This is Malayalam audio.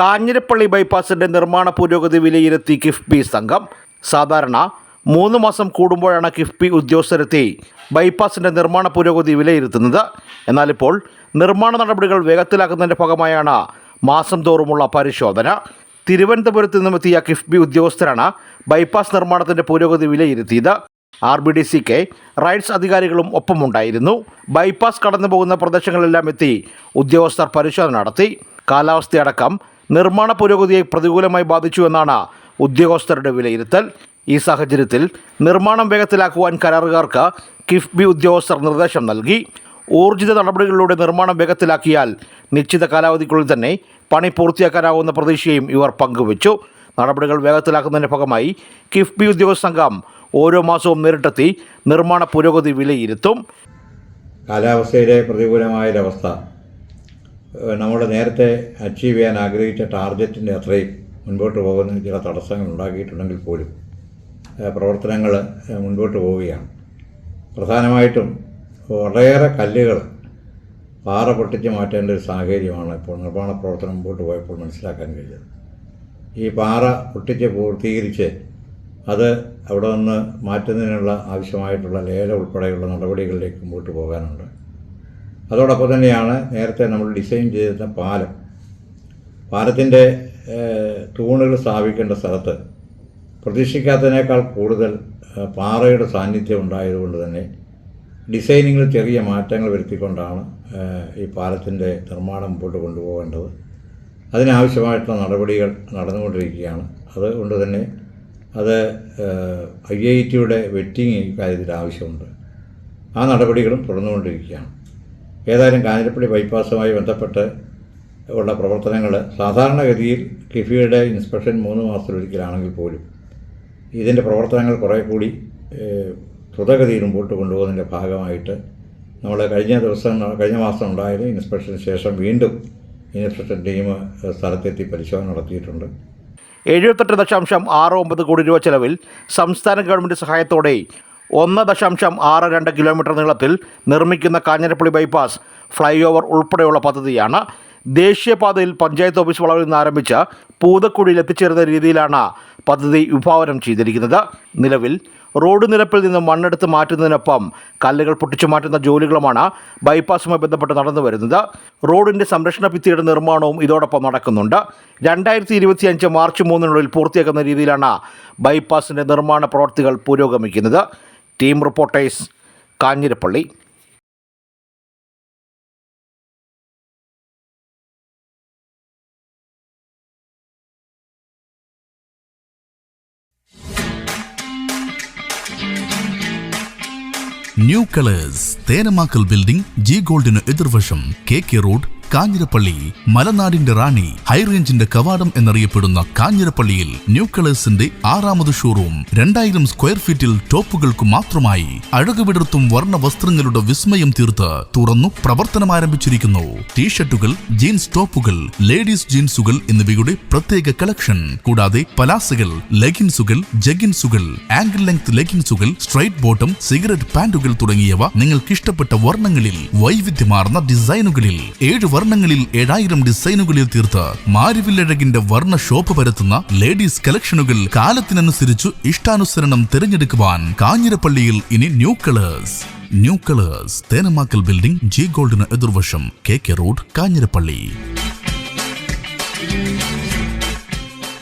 കാഞ്ഞിരപ്പള്ളി ബൈപ്പാസിന്റെ നിർമ്മാണ പുരോഗതി വിലയിരുത്തി കിഫ്ബി സംഘം. സാധാരണ മൂന്ന് മാസം കൂടുമ്പോഴാണ് കിഫ്ബി ഉദ്യോഗസ്ഥരെത്തി ബൈപ്പാസിന്റെ നിർമ്മാണ പുരോഗതി വിലയിരുത്തുന്നത്. എന്നാൽ ഇപ്പോൾ നിർമ്മാണ നടപടികൾ വേഗത്തിലാക്കുന്നതിന്റെ ഭാഗമായാണ് മാസം തോറുമുള്ള പരിശോധന. തിരുവനന്തപുരത്ത് നിന്നുമെത്തിയ കിഫ്ബി ഉദ്യോഗസ്ഥരാണ് ബൈപ്പാസ് നിർമ്മാണത്തിന്റെ പുരോഗതി വിലയിരുത്തിയത്. R B D C K RITES അധികാരികളും ഒപ്പമുണ്ടായിരുന്നു. ബൈപ്പാസ് കടന്നു പോകുന്ന പ്രദേശങ്ങളിലെല്ലാം എത്തി ഉദ്യോഗസ്ഥർ പരിശോധന നടത്തി. കാലാവസ്ഥയടക്കം നിർമ്മാണ പുരോഗതിയെ പ്രതികൂലമായി ബാധിച്ചു എന്നാണ് ഉദ്യോഗസ്ഥരുടെ വിലയിരുത്തൽ. ഈ സാഹചര്യത്തിൽ നിർമ്മാണം വേഗത്തിലാക്കുവാൻ കരാറുകാർക്ക് കിഫ്ബി ഉദ്യോഗസ്ഥർ നിർദ്ദേശം നൽകി. ഊർജിത നടപടികളിലൂടെ നിർമ്മാണം വേഗത്തിലാക്കിയാൽ നിശ്ചിത കാലാവധിക്കുള്ളിൽ തന്നെ പണി പൂർത്തിയാക്കാനാവുന്ന പ്രതീക്ഷയും ഇവർ പങ്കുവച്ചു. നടപടികൾ വേഗത്തിലാക്കുന്നതിന്റെ ഭാഗമായി കിഫ്ബി ഉദ്യോഗസ്ഥ സംഘം ഓരോ മാസവും നേരിട്ടെത്തി നിർമ്മാണ പുരോഗതി വിലയിരുത്തും. കാലാവസ്ഥയിലെ പ്രതികൂലമായൊരവസ്ഥ നമ്മൾ നേരത്തെ അച്ചീവ് ചെയ്യാൻ ആഗ്രഹിച്ച ടാർഗറ്റിന്റെ അത്രയും മുൻപോട്ട് പോകുന്നതിന് ചില തടസ്സങ്ങൾ ഉണ്ടാക്കിയിട്ടുണ്ടെങ്കിൽ പോലും പ്രവർത്തനങ്ങൾ മുൻപോട്ട് പോവുകയാണ്. പ്രധാനമായിട്ടും വളരെയേറെ കല്ലുകൾ പാറ പൊട്ടിച്ച് മാറ്റേണ്ട ഒരു സാഹചര്യമാണ് ഇപ്പോൾ നിർമ്മാണ പ്രവർത്തനം മുമ്പോട്ട് പോയപ്പോൾ മനസ്സിലാക്കാൻ കഴിഞ്ഞത്. ഈ പാറ പൊട്ടിച്ച് പൂർത്തീകരിച്ച് അത് അവിടെ നിന്ന് മാറ്റുന്നതിനുള്ള ആവശ്യമായിട്ടുള്ള ലേല ഉൾപ്പെടെയുള്ള നടപടികളിലേക്ക് മുമ്പോട്ട് പോകാനുണ്ട്. അതോടൊപ്പം തന്നെയാണ് നേരത്തെ നമ്മൾ ഡിസൈൻ ചെയ്തിരുന്ന പാലം. പാലത്തിന്റെ തൂണുകൾ സ്ഥാപിക്കേണ്ട സ്ഥലത്ത് പ്രതീക്ഷിക്കാത്തതിനേക്കാൾ കൂടുതൽ പാറയുടെ സാന്നിധ്യം ഉണ്ടായതുകൊണ്ട് തന്നെ ഡിസൈനിങ്ങിൽ ചെറിയ മാറ്റങ്ങൾ വരുത്തിക്കൊണ്ടാണ് ഈ പാലത്തിന്റെ നിർമ്മാണം മുമ്പോട്ട് കൊണ്ടുപോകേണ്ടത്. അതിനാവശ്യമായിട്ടുള്ള നടപടികൾ നടന്നുകൊണ്ടിരിക്കുകയാണ്. അതുകൊണ്ട് തന്നെ അത് ഐ ഐ ടിയുടെ വെറ്റിങ് കാര്യത്തിൽ ആവശ്യമുണ്ട്. ആ നടപടികളും തുടർന്നുകൊണ്ടിരിക്കുകയാണ്. ഏതായാലും കാഞ്ഞിരപ്പള്ളി ബൈപ്പാസുമായി ബന്ധപ്പെട്ട് ഉള്ള പ്രവർത്തനങ്ങൾ സാധാരണഗതിയിൽ കിഫിയുടെ ഇൻസ്പെക്ഷൻ മൂന്ന് മാസത്തിലൊരിക്കലാണെങ്കിൽ പോലും ഇതിന്റെ പ്രവർത്തനങ്ങൾ കുറേ കൂടി ദ്രുതഗതിയിൽ മുമ്പോട്ട് കൊണ്ടുപോകുന്നതിന്റെ ഭാഗമായിട്ട് നമ്മൾ കഴിഞ്ഞ ദിവസം കഴിഞ്ഞ മാസം ഉണ്ടായത് ഇൻസ്പെക്ഷന് ശേഷം വീണ്ടും ഇൻസ്പെക്ഷൻ ടീം സ്ഥലത്തെത്തി പരിശോധന നടത്തിയിട്ടുണ്ട്. എഴുപത്തെട്ട് ദശാംശം ആറ് ഒമ്പത് കോടി രൂപ ചെലവിൽ സംസ്ഥാന ഗവൺമെന്റ് സഹായത്തോടെ ഒന്ന് ദശാംശം ആറ് രണ്ട് കിലോമീറ്റർ നീളത്തിൽ നിർമ്മിക്കുന്ന കാഞ്ഞിരപ്പള്ളി ബൈപ്പാസ് ഫ്ലൈ ഓവർ ഉൾപ്പെടെയുള്ള പദ്ധതിയാണ്. ദേശീയപാതയിൽ പഞ്ചായത്ത് ഓഫീസ് വളവിൽ നിന്ന് ആരംഭിച്ച് പൂതക്കുഴിയിൽ എത്തിച്ചേരുന്ന രീതിയിലാണ് പദ്ധതി വിഭാവനം ചെയ്തിരിക്കുന്നത്. നിലവിൽ റോഡ് നിരപ്പിൽ നിന്ന് മണ്ണെടുത്ത് മാറ്റുന്നതിനൊപ്പം കല്ലുകൾ പൊട്ടിച്ചു മാറ്റുന്ന ജോലികളുമാണ് ബൈപ്പാസുമായി ബന്ധപ്പെട്ട് നടന്നു വരുന്നത്. റോഡിന്റെ സംരക്ഷണ ഭിത്തിയുടെ നിർമ്മാണവും ഇതോടൊപ്പം നടക്കുന്നുണ്ട്. രണ്ടായിരത്തി ഇരുപത്തിയഞ്ച് മാർച്ച് മൂന്നിനുള്ളിൽ പൂർത്തിയാക്കുന്ന രീതിയിലാണ് ബൈപ്പാസിന്റെ നിർമ്മാണ പ്രവർത്തികൾ പുരോഗമിക്കുന്നത്. Team reporters Kanjirappally. New colours Thenamackal building G ഗോൾഡിന് എതിർവശം കെ കെ റോഡ് കാഞ്ഞിരപ്പള്ളി മലനാടിന്റെ റാണി ഹൈറേഞ്ചിന്റെ കവാടം എന്നറിയപ്പെടുന്ന കാഞ്ഞിരപ്പള്ളിയിൽ ന്യൂ കളേഴ്സിന്റെ ആറാമത് ഷോറൂം രണ്ടായിരം സ്ക്വയർ ഫീറ്റിൽ ടോപ്പുകൾക്ക് മാത്രമായി അഴകുവിടർത്തും വർണ വസ്ത്രങ്ങളുടെ വിസ്മയം തീർത്ത് തുറന്നു പ്രവർത്തനം ആരംഭിച്ചിരിക്കുന്നു. ടീഷർട്ടുകൾ ജീൻസ് ടോപ്പുകൾ ലേഡീസ് ജീൻസുകൾ എന്നിവയുടെ പ്രത്യേക കളക്ഷൻ. കൂടാതെ പലാസകൾ ലെഗിൻസുകൾ ജഗിൻസുകൾ ആംഗിൾ ലെങ്ത് ലെഗിൻസുകൾ സ്ട്രൈറ്റ് ബോട്ടം സിഗരറ്റ് പാന്റുകൾ തുടങ്ങിയവ നിങ്ങൾക്ക് ഇഷ്ടപ്പെട്ട വർണങ്ങളിൽ വൈവിധ്യമാർന്ന ഡിസൈനുകളിൽ ഏഴ് വർണങ്ങളിൽ ഏഴായിരം ഡിസൈനുകളിൽ തീർത്ത് മാരിവില്ലഴകിന്റെ ഷോപ്പ് പരത്തുന്ന ലേഡീസ് കളക്ഷനുകൾ കാലത്തിനനുസരിച്ചു ഇഷ്ടാനുസരണം തിരഞ്ഞെടുക്കുവാൻ കാഞ്ഞിരപ്പള്ളിയിൽ ഇനി new colours. New colours Thenamakkal building G ഗോൾഡിന് എതിർവശം കെ കെ റോഡ് കാഞ്ഞിരപ്പള്ളി.